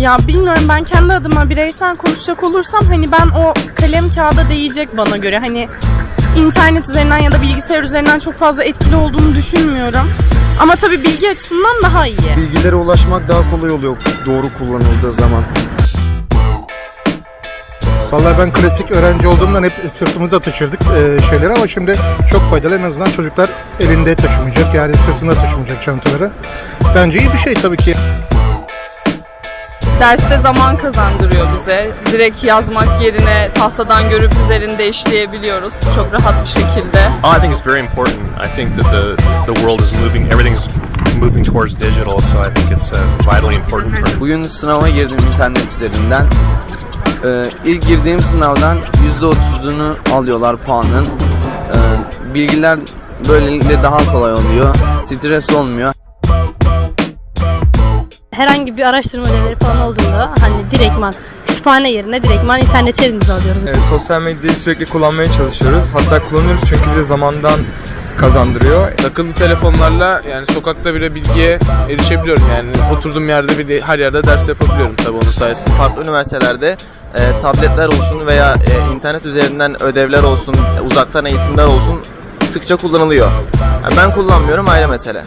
Ya bilmiyorum ben kendi adıma bireysel konuşacak olursam hani ben o kalem kağıda değecek bana göre. Hani internet üzerinden ya da bilgisayar üzerinden çok fazla etkili olduğunu düşünmüyorum. Ama tabii bilgi açısından daha iyi. Bilgilere ulaşmak daha kolay oluyor doğru kullanıldığı zaman. Vallahi ben klasik öğrenci olduğumdan hep sırtımızda taşırdık e, şeyleri ama şimdi çok faydalı en azından çocuklar elinde taşımayacak yani sırtında taşımayacak çantaları. Bence iyi bir şey tabii ki. Derste zaman kazandırıyor bize. Direkt yazmak yerine tahtadan görüp üzerinde işleyebiliyoruz çok rahat bir şekilde. Oh, I think it's very important. I think that the the world is moving, everything's moving towards digital, so I think it's uh, vitally important for Bugün sınava girdim internet üzerinden. Ee, ilk girdiğim sınavdan %30'unu alıyorlar puanın. Ee, bilgiler böylelikle daha kolay oluyor. Stres olmuyor. Herhangi bir araştırma ödevleri falan olduğunda hani direktman kütüphane yerine direktman internet elimize alıyoruz. E, sosyal medyayı sürekli kullanmaya çalışıyoruz. Hatta kullanıyoruz çünkü bize zamandan kazandırıyor. Akıllı telefonlarla yani sokakta bile bilgiye erişebiliyorum yani oturduğum yerde bile her yerde ders yapabiliyorum tabii onun sayesinde. farklı üniversitelerde e, tabletler olsun veya e, internet üzerinden ödevler olsun, uzaktan eğitimler olsun sıkça kullanılıyor. Yani ben kullanmıyorum ayrı mesele.